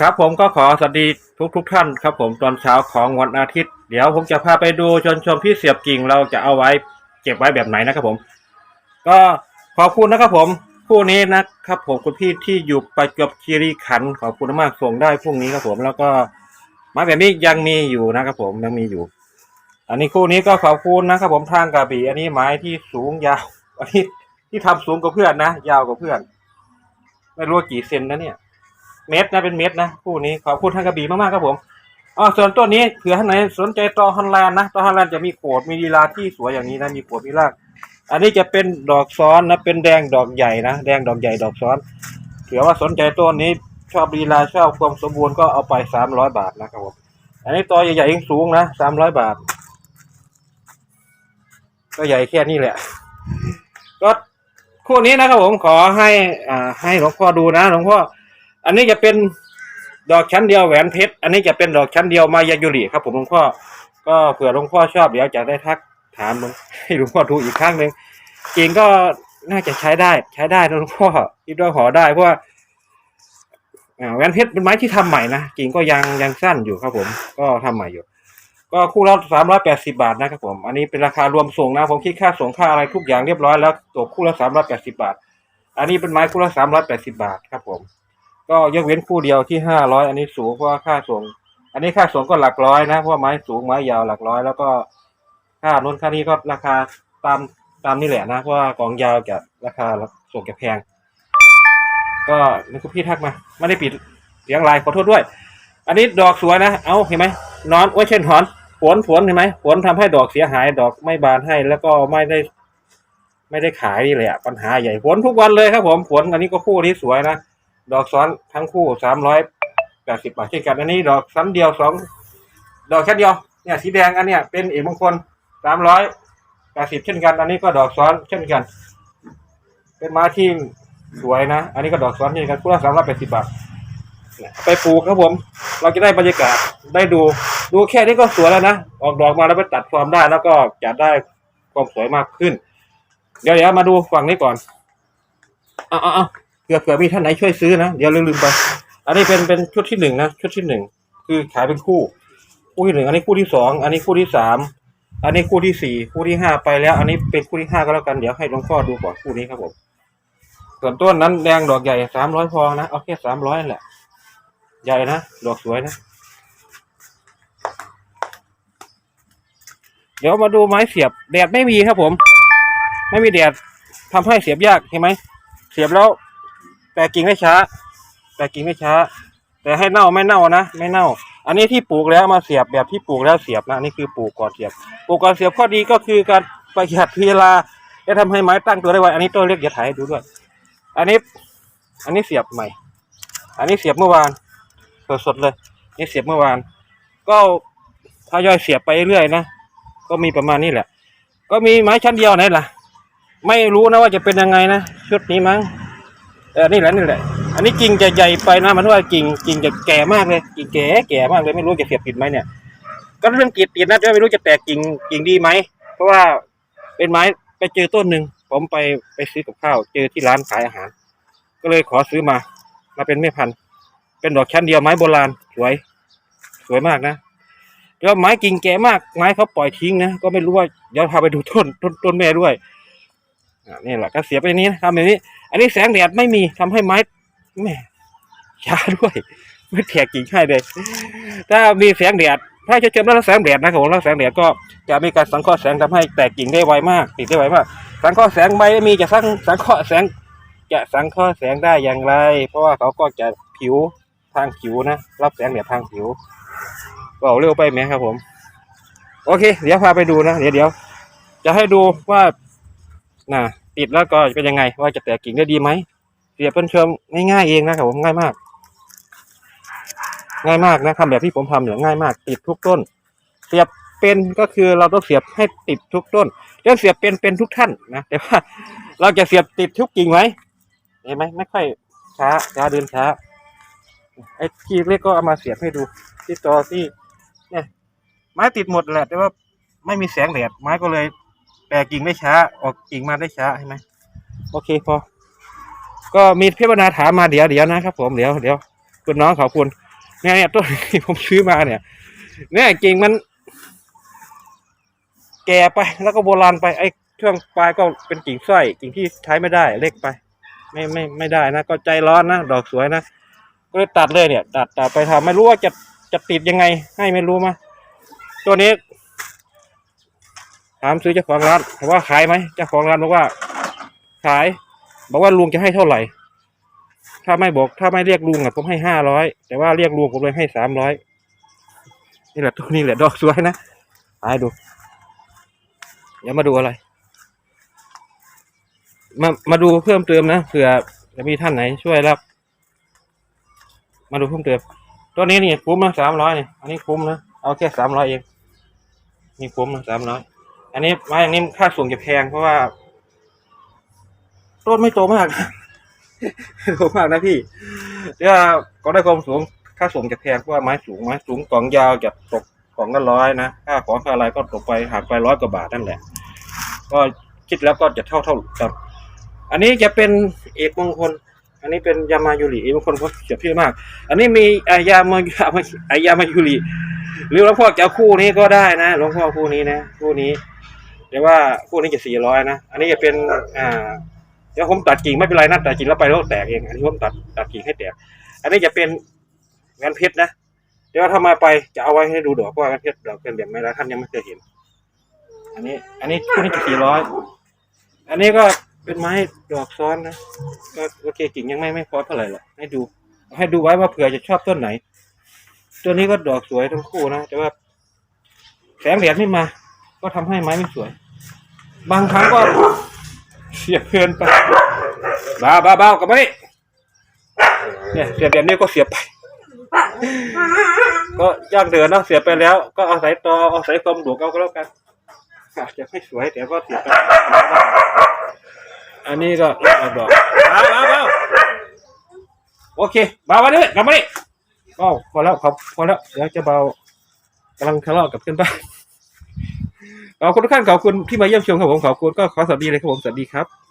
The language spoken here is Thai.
ครับผมก็ขอสวัสดีทุกทุกๆท่านครับผมตอนเช้าของวันอาทิตย์ เดี๋ยวผมจะพาไปดูชนชมที่เสียบกิ่งเราจะเอาไว้เก็บไว้แบบไหนนะครับผม ก็ขอบคุณนะครับผมผู้นี้นะครับผมคุณพี่ที่อยู่ประจวบคีรีขันธ์ขอบคุณมากส่งได้พรุ่งนี้ครับผม แล้วก็ไม้แบบนี้ยังมีอยู่นะครับผมยังมีอยู่ อันนี้คู่นี้ก็ขอบคุณนะครับผมทางกระบี่อันนี้ไม้ที่สูงยาวอันนี้ที่ทำสูงกว่าเพื่อนนะ ยาวกว่าเพื่อน ไม่รู้กี่เซนนะเนี่ย เม็ดนะเป็นเม็ดนะคู่นี้ขอบคุณทางกระบี่มากๆครับผมอ๋อส่วนต้นนี้เผื่อท่านไหนสนใจตอฮอนแลนด์นะตอฮอนแลนด์จะมีโขดมีลีลาที่สวยอย่างนี้นะมีโขดมีรากอันนี้จะเป็นดอกซ้อนนะเป็นแดงดอกใหญ่นะแดงดอกใหญ่ดอกซ้อนเผื่อว่าสนใจต้นนี้ชอบลีลาชอบความสมบูรณ์ก็เอาไปสามร้อยบาทนะครับผมอันนี้ตอใหญ่ๆยิ่งสูงนะสามร้อยบาท ก็ใหญ่แค่นี้แหละ ก็คู่นี้นะครับผมขอให้อ่าให้หลวงพ่อดูนะหลวงพ่อ อันนี้จะเป็นดอกชั้นเดียวแหวนเพชร อันนี้จะเป็นดอกชั้นเดียวมายายุริครับผมหลวงพ่อ ก็เผื่อหลวงพ่อชอบเดี๋ยวจะได้ทักถามหลวงให้หลวงพ่อดูอีกครั้งหนึ่งจริงก็น่าจะใช้ได้ ใช้ได้นะหลวงพ่อคิดว่าหอได้เพราะว่าแหวนเพชรเป็นไม้ที่ทำใหม่นะจริงก็ยังยังสั้นอยู่ครับผม ก็ทำใหม่อยู่ ก็คู่ละสามร้อยแปดสิบาทนะครับผม อันนี้เป็นราคารวมส่งนะผมคิดค่าส่งค่าอะไรทุกอย่างเรียบร้อยแล้วตกคู่ละสามร้อยแปดสิบาท อันนี้เป็นไม้คู่ละสามร้อยแปดสิบาทครับผม ก็ยกเว้นคู่เดียวที่ห้าร้อยอันนี้สูงเพราะว่าค่าส่ง อันนี้ค่าส่งก็หลักร้อยนะเพราะว่าไม้สูงไม้ยาวหลักร้อย แล้วก็ค่าน้นค่านี้ก็ราคาตามตามนี่แหละนะเพราะว่ากองยาวจะราคาส่งจะแพง ก็นี่คุณพี่ทักมาไม่ได้ปิดเสียงไลน์ขอโทษด้วย อันนี้ดอกสวยนะ เอาเห็นไหมนอนโอ้ยเช่นหอนฝนฝนเห็นไหมฝนทำให้ดอกเสียหาย ดอกไม่บานให้แล้วก็ไม่ได้ ไม่ได้ขายนี่แหละปัญหาใหญ่ฝนทุกวันเลยครับผมฝนอันนี้ก็คู่นี้สวยนะ ดอกซ้อนทั้งคู่สามร้อยแปดสิบบาทเช่นกันอันนี้ ดอกซ้ำเดียวสองดอกแค่เดียวเนี่ยสีแดงอันเนี้ยเป็นเอกมงคลสามร้อยแปดสิบเช่นกัน อันนี้ก็ดอกซ้อนเช่นกัน เป็นไม้ที่สวยนะ อันนี้ก็ดอกซ้อนเช่นกันคู่ละสามร้อยแปดสิบบาทไปปลูกครับผม เราจะได้บรรยากาศได้ดู ดูแค่นี้ก็สวยแล้วนะ ออกดอกมาแล้วไปตัดฟอร์มได้แล้วก็จะได้ความสวยมากขึ้น เดี๋ยวเดี๋ยวมาดูฝั่งนี้ก่อนเอาเอาเอาเผื่อเผื่อมีท่านไหนช่วยซื้อนะเดี๋ยวลืมไป อันนี้เป็นเป็นชุดที่หนึ่งนะชุดที่หนึ่งคือขายเป็นคู่ คู่ที่หนึ่งอันนี้คู่ที่สองอันนี้คู่ที่สามอันนี้คู่ที่สี่คู่ที่ห้าไปแล้ว อันนี้เป็นคู่ที่ห้าก็แล้วกันเดี๋ยวให้หลวงพ่อดูก่อนคู่นี้ครับผมส่วนต้นนั้นแดงดอกใหญ่สามร้อยพอนะเอาแค่สามร้อยแหละ ใหญ่นะดอกสวยนะเดี๋ยวมาดูไม้เสียบแดดไม่มีครับผม ไม่มีแดดทำให้เสียบยากเห็นไหมเสียบแล้ว แตกกิ่งได้ช้า แตกกิ่งได้ช้า แต่ให้เน่าไม่เน่านะไม่เน่า อันนี้ที่ปลูกแล้วมาเสียบแบบที่ปลูกแล้วเสียบนะอันนี่คือปลูกก่อนเสียบปลูกก่อนเสียบข้อดีก็คือการประหยัดเวลาและทำให้ไม้ตั้งตัวได้ไวอันนี้ต้นเล็กอย่าถ่ายให้ดูด้วย อันนี้ อันนี้เสียบใหม่ อันนี้เสียบเมื่อวานสดๆเลยนี่เสียบเมื่อวาน ก็ทยอยเสียบไปเรื่อยนะก็มีประมาณนี้แหละ ก็มีไม้ชั้นเดียวไหนล่ะ ไม่รู้นะว่าจะเป็นยังไงนะชุดนี้มั้ง เออนี่แหละนี่แหละ อันนี้กิ่งจะใหญ่ไปนะมันว่ากิ่งกิ่งจะแก่มากเลยกิ่งแก่แก่มากเลยไม่รู้จะเสียบติดไหมเนี่ย ก็เรื่องกิดติดนะแต่ไม่รู้จะแตกกิ่งกิ่งดีไหมเพราะว่าเป็นไม้ไปเจอต้นหนึ่งผมไปไปซื้อกับข้าว เจอที่ร้านขายอาหาร ก็เลยขอซื้อมา มาเป็นแม่พันธุ์ เป็นดอกชั้นเดียวไม้โบราณสวย สวยมากนะแล้วไม้กิ่งแก่มากไม้เขาปล่อยทิ้งนะก็ไม่รู้ว่าเดี๋ยวพาไปดูต้นต้นต้นแม่ด้วย นี่แหละก็เสียไปนี้นะทำแบบนี้ อันนี้แสงแดดไม่มีทำให้ไม้แม่ช้าด้วยไม่แตกกิ่งให้เลย ถ้ามีแสงแดดถ้าจะเจอแล้วแสงแดดนะครับผมแล้วแสงแดดก็จะมีการสังเคราะห์แสงทำให้แตกกิ่งได้ไวมากติดได้ไวมาก สังเคราะห์แสงใบมีจะสังสังเคราะห์แสง จะสังเคราะห์แสงได้อย่างไร เพราะว่าเขาก็จะผิวทางผิวนะรับแสงแดดทางผิวก็เร็วไปไหมครับผม โอเค เดี๋ยวพาไปดูนะเดี๋ยวเดี๋ยวจะให้ดูว่า นะติดแล้วก็เป็นยังไง ว่าจะแตกกิ่งได้ดีไหมเสียบเป็นเชิงง่ายๆเองนะครับผมง่ายมาก ง่ายมากนะทำแบบที่ผมทำเนี่ยง่ายมาก ติดทุกต้น เสียบเป็นก็คือเราต้องเสียบให้ติดทุกต้นเรื่องเสียบเป็นเป็นทุกท่านนะแต่ว่าเราจะเสียบติดทุกกิ่งไหมเห็นไหมไม่ค่อยช้าช้าเดินช้าไอ้ที่เล็กก็เอามาเสียบให้ดูที่ตอที่เนี่ยไม้ติดหมดแหละแต่ว่าไม่มีแสงแดดไม้ก็เลย แตกกิ่งได้ช้า ออกกิ่งมาได้ช้าใช่ไหมโอเคพอ ก็มีพี่บรรณาถามมาเดี๋ยวเดี๋ยวนะครับผมเดี๋ยวเดี๋ยวคุณน้องขอบคุณเนี่ยเนี่ยต้นที่ผมซื้อมาเนี่ย เนี่ยกิ่งมัน แก่ไปแล้วก็โบราณไปไอ้ช่วงปลายก็เป็นกิ่งสร้อยกิ่งที่ใช้ไม่ได้เล็กไป ไม่ไม่ไม่ได้นะก็ใจร้อนนะดอกสวยนะก็เลยตัดเลยเนี่ย ตัดตัดไปทำไม่รู้ว่าจะจะติดยังไง ให้ไม่รู้มาตัวนี้ ถามซื้อเจ้าของร้านแต่ว่าขายไหมเจ้าของร้านบอกว่า ขาย บอกว่าลุงจะให้เท่าไหร่ ถ้าไม่บอก ถ้าไม่เรียกลุงอะผมให้ห้าร้อยแต่ว่าเรียกลุงผมเลยให้สามร้อยนี่แหละตัวนี้แหละดอกสวยนะหายดูเดี๋ยวมาดูอะไร มามาดูเพิ่มเติมนะเผื่อจะมีท่านไหนช่วยรับ มาดูเพิ่มเติมตัวนี้นี่คุ้มนะสามร้อยนี่อันนี้คุ้มนะเอาแค่สามร้อยเองนี่คุ้มนะสามร้อย อันนี้ไม้อันนี้ค่าส่งจะแพงเพราะว่าต้นไม่โตมากโตมากนะพี่เดี๋ยวก็ได้ความสูงค่าส่งจะแพงเพราะว่าไม้สูงไม้สูงกล่องยาวจะตกกล่องละร้อยนะค่าของค่าอะไรก็ตกไปหักไปร้อยกว่าบาทนั่นแหละ ก็คิดแล้วก็จะเท่าเท่ากันอันนี้จะเป็นเอกมงคล อันนี้เป็นยามายุริเอกมงคลเขาเสียพี่มาก อันนี้มีอายามายาอายามายุริหรือหลวงพ่อจะเอาคู่นี้ก็ได้นะหลวงพ่อคู่นี้นะคู่นี้ แต่ว่าคู่นี้จะสี่ร้อยนะ อันนี้จะเป็นอ่าเดี๋ยวผมตัดกิ่งไม่เป็นไรนะตัดกิ่งแล้วไปแล้วแตกเอง อันนี้ผมตัดตัดกิ่งให้แตก อันนี้จะเป็นแหวนเพชรนะ เดี๋ยวถ้ามาไปจะเอาไว้ให้ดูดอกว่าแหวนเพชรดอกเป็นแบบไหนแล้วท่านยังไม่เคยเห็น อันนี้ อันนี้คู่นี้จะสี่ร้อย อันนี้ก็เป็นไม้ดอกซ้อนนะ ก็โอเคกิ่งยังไม่ไม่พอเท่าไหร่หรอกให้ดู ให้ดูไว้ว่าเผื่อจะชอบต้นไหน ตัวนี้ก็ดอกสวยทั้งคู่นะ แต่ว่าแสงแดดไม่มา ก็ทำให้ไม้ไม่สวย บางครั้งก็เสียบเพลินไปบ้าบ้าบ้ากลับมานี่เนี่ยเสียบแบบนี้ก็เสียบไป ก็ย่างเดินเนาะเสียไปแล้ว ก็เอาสายต่อเอาสายคอมดูกเอาก็แล้วกันอาจจะไม่สวยแต่ก็เสียไปอันนี้ก็เอาดอกบ้าบ้าบ้าโอเคบ้ามาด้วยกลับมาดิก็พอแล้วครับพอแล้วเดี๋ยวจะเบากำลังทะเลาะกับเพื่อนบ้าน ขอบคุณทุกท่านขอบคุณที่มาเยี่ยมชมครับผมขอบคุณก็ขอสวัสดีเลยครับผมสวัสดีครับ